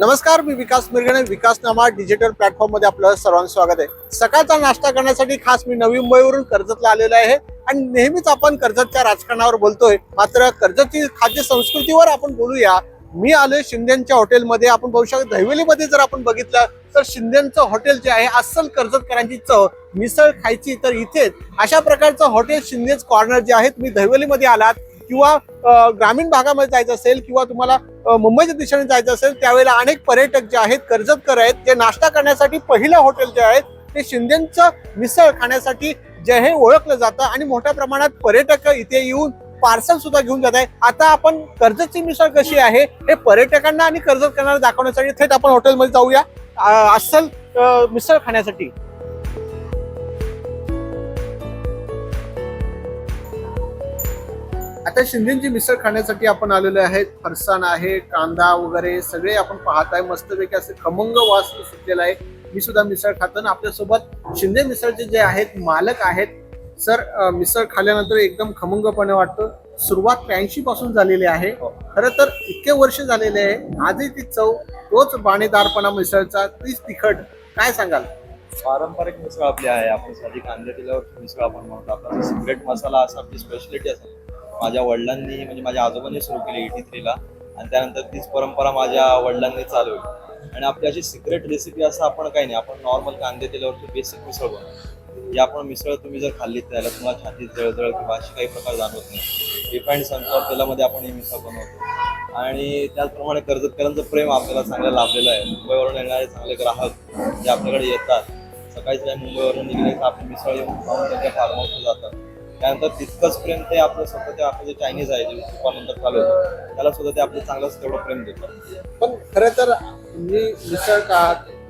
नमस्कार मी विकास मिरगणे विकास नामा डिजिटल प्लॅटफॉर्ममध्ये आपलं सर्वांचं स्वागत आहे. सकाळचा नाश्ता करण्यासाठी खास मी नवी मुंबईवरून कर्जतला आलेलो आहे आणि नेहमीच आपण कर्जतच्या राजकारणावर बोलतोय. मात्र कर्जतची खाद्य संस्कृतीवर आपण बोलूया. मी आलोय शिंदेच्या हॉटेलमध्ये आपण बघू शकतो दहिवलीमध्ये जर आपण बघितलं तर शिंदेचं हॉटेल जे आहे अस्सल कर्जतकरांची चव मिसळ खायची तर इथेच अशा प्रकारचं हॉटेल शिंदेच कॉर्नर जे आहे तुम्ही दहिवलीमध्ये आलात किंवा ग्रामीण भागामध्ये जायचं असेल किंवा तुम्हाला मुंबईच्या दिशेने जायचं असेल त्यावेळेला अनेक पर्यटक जे आहेत कर्जतकर आहेत जे नाश्ता करण्यासाठी पहिलं हॉटेल जे आहेत ते शिंदेचं मिसळ खाण्यासाठी जे हे ओळखलं जातं आणि मोठ्या प्रमाणात पर्यटक इथे येऊन पार्सल सुद्धा घेऊन जात आहे आता आपण कर्जतची मिसळ कशी आहे हे पर्यटकांना आणि कर्जत करणाऱ्या दाखवण्यासाठी थेट आपण हॉटेलमध्ये जाऊया. अस्सल मिसळ खाण्यासाठी. आता शिंदेची मिसळ खाण्यासाठी आपण आलेलो आहेत फरसाण आहे कांदा वगैरे सगळे आपण पाहत आहे. मस्तपैकी असे खमंग वास सुटलेला आहे. मी सुद्धा मिसळ खातो ना आपल्यासोबत शिंदे मिसळचे जे आहेत मालक आहेत. सर मिसळ खाल्ल्यानंतर एकदम खमंगपणे वाटतं. सुरुवात त्र्याऐंशी पासून झालेली आहे. खरं तर इतके वर्ष झालेले आहे. आजही ती चव तोच बाणेदारपणा मिसळचा तीच तिखट. काय सांगाल? पारंपरिक मिसळ आपली आहे. आपण साधी कांदे दिल्यावर मिसळ आपण म्हणतो. आपला सिक्रेट मसाला असं आपली स्पेशलिटी असेल माझ्या वडिलांनी म्हणजे माझ्या आजोबांनी सुरू केली एटी थ्रीला आणि त्यानंतर तीच परंपरा माझ्या वडिलांनी चालवली आणि आपली अशी सिक्रेट रेसिपी असं आपण काही नाही आपण नॉर्मल कांदे तेलावरती बेसिक मिसळ बनवतो. जी आपण मिसळ तुम्ही जर खाल्ली त्याला तुम्हाला छातीत जळजळ किंवा अशी काही प्रकार जाणवत नाही. रिफाईंड सनफ्लॉवर तेलामध्ये आपण ही मिसळ बनवतो. आणि त्याचप्रमाणे कर्जतकरांचं प्रेम आपल्याला चांगलं लाभलेलं आहे. मुंबईवरून येणारे चांगले ग्राहक जे आपल्याकडे येतात सकाळी सकाळी मुंबईवरून निघले तर आपली मिसळ येऊन खाऊन त्यांच्या फार्म हाऊसला जातात. त्यानंतर तितकंच प्रेम ते आपलं स्वतः ते आपलं जे चायनीज आहे जे तुपानंतर चालू होतं त्याला सुद्धा ते आपलं चांगलंच तेवढं प्रेम देतात. पण खरं तर तुम्ही मिसळ का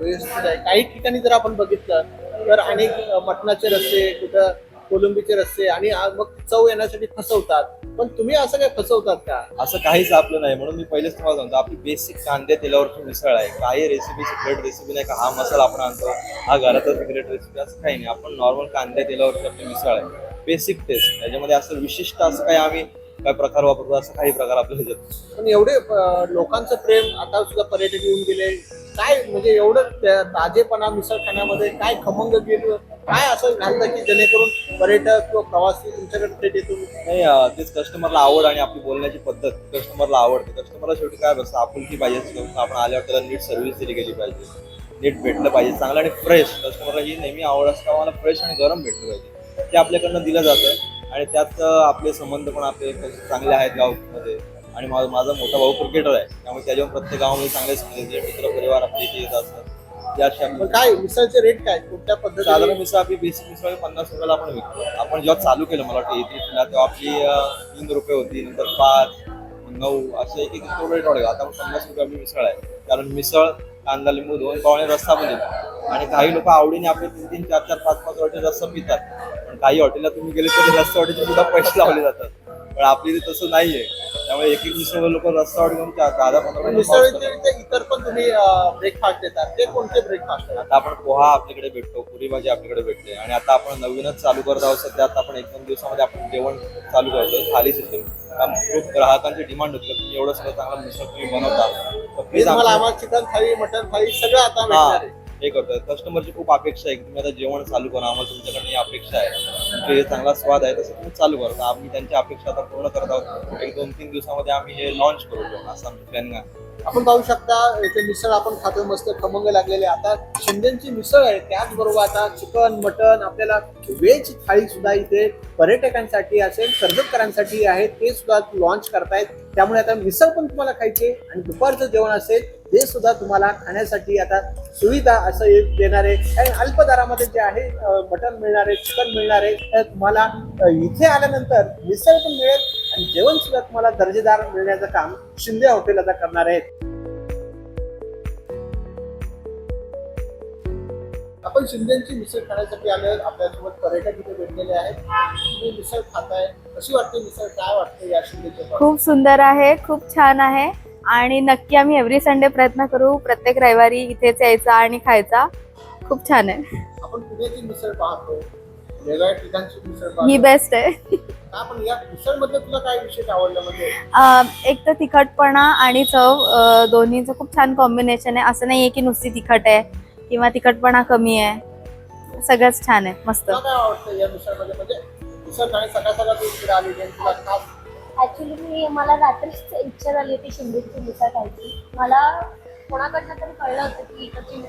व्यवस्थित आहे काही ठिकाणी जर आपण बघितलं तर अनेक मटणाचे रस्ते कुठं कोलंबीचे रस्ते आणि मग चव येण्यासाठी फसवतात. पण तुम्ही असं काय फसवतात का? असं काहीच आपलं नाही म्हणून मी पहिलेच तुम्हाला सांगतो आपली बेसिक कांदे तेलावरची मिसळ आहे. काही रेसिपी सिक्रेट रेसिपी नाही का हा मसाला आपण आणतो हा घरातच सिक्रेट रेसिपी असं काही नाही. आपण नॉर्मल कांदे तेलावरची आपली मिसळ आहे. बेसिक टेस्ट त्याच्यामध्ये असं विशिष्ट असं काही आम्ही काय प्रकार वापरतो असं काही प्रकार आपल्या ह्याच्यात पण एवढे अ, लोकांचं प्रेम आता सुद्धा पर्यटक येऊन गेले. काय म्हणजे एवढं त्या- ताजेपणा मिसळ खाण्यामध्ये काय खमंग गेलं काय असं घालतं की जेणेकरून पर्यटक किंवा प्रवासी तुमच्याकडे थेट येतो? नाही अं, तेच कस्टमरला आवड आणि आपली बोलण्याची पद्धत कस्टमरला आवडते. कस्टमरला शेवटी काय बसतं आपुलकी पाहिजे आपण आल्यावर त्याला नीट सर्व्हिस दिली गेली पाहिजे. नीट भेटलं पाहिजे चांगलं आणि फ्रेश कस्टमरला ही नेहमी आवड असतं आम्हाला फ्रेश आणि गरम भेटलं पाहिजे. ते आपल्याकडनं दिलं जातं आणि त्यात आपले संबंध पण आपले चांगले आहेत गावामध्ये. आणि माझा माझा मोठा भाऊ क्रिकेटर आहे. त्यामुळे त्याच्यावर प्रत्येक गावामध्ये चांगले मित्र परिवार आपले इथे येत असतात काय मिसळचे रेट काय? कुठल्या साधारण पद्धतीने मिसळ आपली बेसिक मिसळ पन्नास रुपयाला आपण विकतो. आपण जेव्हा चालू केलं मला वाटतं तेव्हा आपली तीन रुपये होती नंतर पाच नऊ असे एक एक रेट वाढले. आता पन्नास रुपये आपली मिसळ आहे. कारण मिसळ कांदा लिंबू दोन पावणे रस्सा पण आणि काही लोक आवडीने आपले तीन तीन चार चार पाच पाच वाटे रस्सा पितात. काही हॉटेलला तुम्ही गेले तर रस्सा वाटेचे सुद्धा पैसे लावले जातात. पण आपली इथे तसं नाहीये. त्यामुळे एक एक मिसळ लोक रस्सा वाटे घेऊन दहा पंधरा इतर पण तुम्ही ब्रेकफास्ट देतात. ते कोणते ब्रेकफास्ट आता आपण पोहा आपल्याकडे भेटतो पुरी भाजी आपल्याकडे भेटते. आणि आता आपण नवीनच चालू करत आहोत. सध्या आता आपण एक दोन दिवसामध्ये आपण जेवण चालू करतोय. थाली सिस्टम खूप ग्राहकांची डिमांड होती. तुम्ही एवढं सगळं चांगलं मिसळ तुम्ही बनवता. प्लीज आम्हाला चिकन थाळी मटन थाळी सगळं आता हे करतोय कस्टमरची खूप अपेक्षा आहे की तुम्ही आता जेवण चालू करा आम्हाला तुमच्याकडे ही अपेक्षा आहे. तुमचे हे चांगला स्वाद आहे तसं तुम्ही चालू करा. आम्ही त्यांची अपेक्षा आता पूर्ण करत आहोत. एक दोन तीन दिवसामध्ये आम्ही हे लॉन्च करू जेवण असं आमचं प्लॅनिंग आहे आपण पाहू शकता इथे मिसळ आपण खातो मस्त खमंग लागलेले आता शिंदेची मिसळ आहे त्याचबरोबर आता चिकन मटन आपल्याला व्हेज थाळी सुद्धा इथे पर्यटकांसाठी असेल कर्जतकरांसाठी आहे ते सुद्धा लॉन्च करतायत. त्यामुळे आता मिसळ पण तुम्हाला खायची आणि दुपारचं जेवण असेल ते सुद्धा तुम्हाला खाण्यासाठी आता सुविधा असं एक देणार आहे अल्प दरामध्ये जे आहे मटन मिळणार आहे चिकन मिळणार आहे तुम्हाला इथे आल्यानंतर मिसळ पण मिळेल आणि जेवण सुद्धा तुम्हाला दर्जेदार मिळण्याचं काम शिंदे हॉटेल आता करणार आहेत. आपण शिंदेची मिसळ खाण्यासाठी आले आपल्यासोबत पर्यटक इथे भेटलेले आहेत. तुम्ही मिसळ खाताय. कशी वाटते मिसळ? काय वाटते या शिंदेची? खूप सुंदर आहे खूप छान आहे. आणि नक्की आम्ही एव्हरी संडे प्रयत्न करू प्रत्येक रविवारी इथेच यायचा आणि खायचा. खूप छान आहे. आपण पुण्याची मिसळ पाहतो? वेगळ्या ठिकाणची मिसळ पाव. ही बेस्ट आहे. का पण या मिसळमध्ये तुला काय विशेष आवडलं म्हणजे? अं, एक तर तिखटपणा आणि चव अं, दोन्हीचं खूप छान कॉम्बिनेशन आहे. असं नाहीये की नुसती तिखट आहे किंवा तिखटपणा कमी आहे. सगळंच छान आहे. मस्त. तुला काय आवडतं या मिसळमध्ये म्हणजे मिसळ खाणे सकाळ सकाळ तू इकडे आलेली आणि तुला खास ऍक्च्युली मी मला रात्रीच इच्छा झाली होती शिंदेची मिसळ खायची. मला कोणाकडनं तरी कळलं होतं की इकडची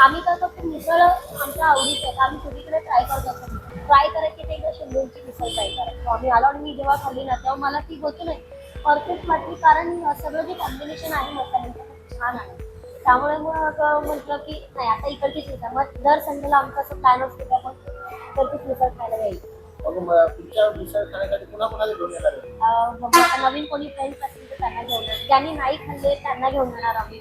आम्ही तर फक्त मिसळ आमच्या आवडीचं आहे. आम्ही सगळीकडे ट्राय करत असतो ट्राय करायची ते एकदा शिंदेची मिसळ ट्राय करायचो आम्ही आलो आणि मी जेव्हा खाल्ली ना तेव्हा मला ती होती नाही परफेक्ट वाटली. कारण सगळं जे कॉम्बिनेशन आहे मसाल्यांचं खूप छान आहे. त्यामुळे मग म्हटलं की नाही आता इकडचीच मिसळ. मग दर संडेला आमचा असं प्लॅन असतो की आपण इकडचीच मिसळ खायला जाईल. नवीन कोणी फ्रेंड्स असतील तर त्यांना घेऊन ज्यांनी नाही खाल्ले त्यांना घेऊन येणार आम्ही.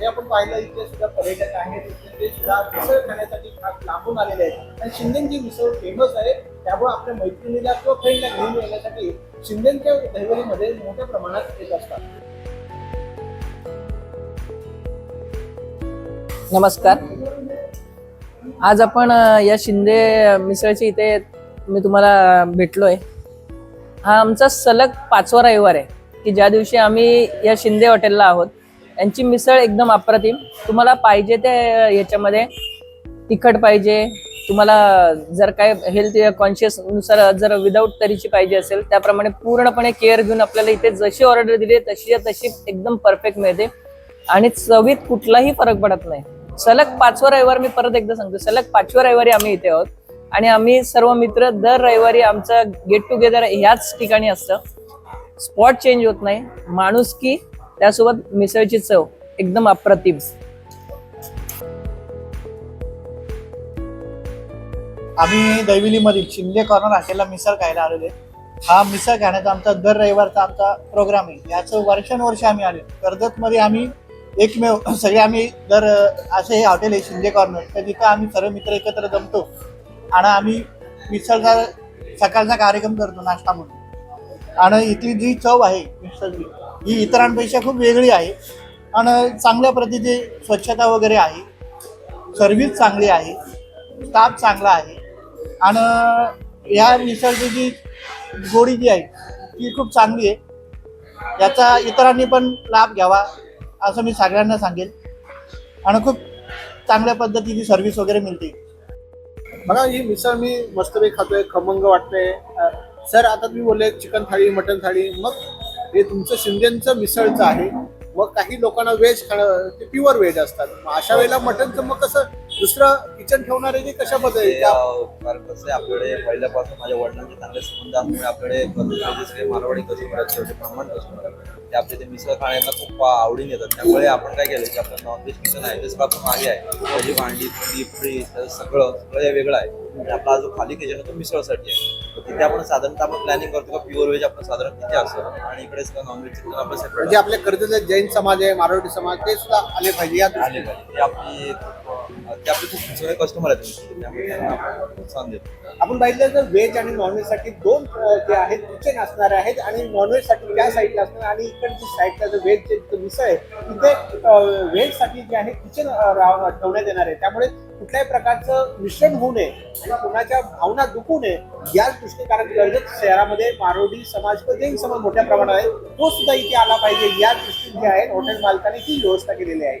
हे आपण पाहिलं इथे सुद्धा पर्यटक आहेत. ते सुद्धा मिसळ खाण्यासाठी खास लांबून आलेले आहेत. आणि शिंदेची मिसळ फेमस आहे. त्यामुळे आपल्या मैत्रिणीला किंवा फ्रेंडला घेऊन येण्यासाठी शिंदेच्या दहिवलीमध्ये मोठ्या प्रमाणात येत असतात. नमस्कार. आज आपण या शिंदे मिसळची इथे मी तुम्हाला भेटलोय. हा आमचा सलग पाचवा रविवार आहे की ज्या दिवशी आम्ही या शिंदे हॉटेलला आहोत. यांची मिसळ एकदम अप्रतिम. तुम्हाला पाहिजे ते याच्यामध्ये तिखट पाहिजे. तुम्हाला जर काय हेल्थ कॉन्शियसनुसार जर विदाऊट तरीची पाहिजे असेल त्याप्रमाणे पूर्णपणे केअर घेऊन आपल्याला इथे जशी ऑर्डर दिली तशी तशी एकदम परफेक्ट मिळते. आणि चवीत कुठलाही फरक पडत नाही. सलग पाचवा रविवार मी परत एकदा सांगतो. सलग पाचव्या रविवारी आम्ही इथे आहोत. आणि आम्ही सर्व मित्र दर रविवारी आमचं गेट टुगेदर ह्याच ठिकाणी असतं. स्पॉट चेंज होत नाही. माणूस की त्यासोबत मिसळची चव. एकदम अप्रतिम. आम्ही दैविलीमधील शिंदे कॉर्नर हॉटेलला मिसळ खायला आलेले हा मिसळ खाण्याचा आमचा दर रविवारचा आमचा प्रोग्राम आहे. याचं वर्षानुवर्ष आम्ही आले कर्जतमध्ये आम्ही एकमेव सगळे आम्ही दर असे हे हॉटेल आहे शिंदे कॉर्नर तर तिथं आम्ही सर्व मित्र एकत्र जमतो. आणि आम्ही मिसळचा सकाळचा कार्यक्रम करतो नाश्ता म्हणून. आणि इथली जी चव आहे मिसळची ही इतरांपेक्षा खूप वेगळी आहे. आणि चांगल्या प्रतीची स्वच्छता वगैरे आहे. सर्व्हिस चांगली आहे. स्टाफ चांगला आहे. आणि या मिसळची जी गोडी जी आहे ती खूप चांगली आहे. याचा इतरांनी पण लाभ घ्यावा असं मी सगळ्यांना सांगेन. आणि खूप चांगल्या पद्धतीची सर्व्हिस वगैरे मिळते. बघा ही मिसळ मी मस्तपैकी खातोय खमंग वाटते सर आता तुम्ही बोलले चिकन थाळी मटन थाळी. मग हे तुमचं शिंदेचं मिसळचं आहे. मग काही लोकांना व्हेज खाणं ते प्युअर व्हेज असतात. मग अशा वेळेला मटनचं मग कसं दुसरं किचन ठेवणार आहे की कशा ते, पद्धती अं, कारण कसं आहे आपल्याकडे पहिल्यापासून माझ्या वडिलांचे चांगले संबंध असल्यामुळे आपल्याकडे मारवाडी आहेत शेवटी ब्राह्मण कस्टमर आहेत ते आपल्या ते मिसळ खाण्याला खूप आवडीने येतात. त्यामुळे आपण काय केलं की आपलं नॉनव्हेज किचन आहे ते सगळं आपण मागे आहे. त्याची भांडी पुडी फ्री सगळं सगळं हे वेगळं आहे. आणि आपला जो खाली किचन आहे तो मिसळसाठी आहे. तर तिथे आपण साधारणतः आपण प्लॅनिंग करतो का प्युअर व्हेज आपण साधारण तिथे असतं. आणि इकडे सगळं नॉनव्हेज किचन आपलं सेपरेट म्हणजे आपल्या कर्जत जैन समाज आहे मारवाडी समाज ते सुद्धा आले पाहिजे या आले पाहिजे. आपली ते आपले खूप जुने कस्टमर आहेत. त्यामुळे त्यांना आपण प्रोत्साहन देतो. आपण पाहिलं तर व्हेज आणि नॉनव्हेजसाठी दोन अ, जे आहेत किचन असणार आहेत आणि नॉनव्हेजसाठी त्या साईडला असणार आणि इकडची साईडला जो व्हेज जे मिसळ आहे तिथे व्हेजसाठी जे आहे किचन ठेवण्यात येणार आहे. त्यामुळे कुठल्याही प्रकारचं मिश्रण होऊ नये आणि कोणाच्या भावना दुखू नये याच दृष्टी कारण कर्जत शहरामध्ये मारोडी समाज किंवा जैन समाज मोठ्या प्रमाणात आहे तो सुद्धा इथे आला पाहिजे. या दृष्टीने जे आहे हॉटेल मालकाने ही व्यवस्था केलेली आहे.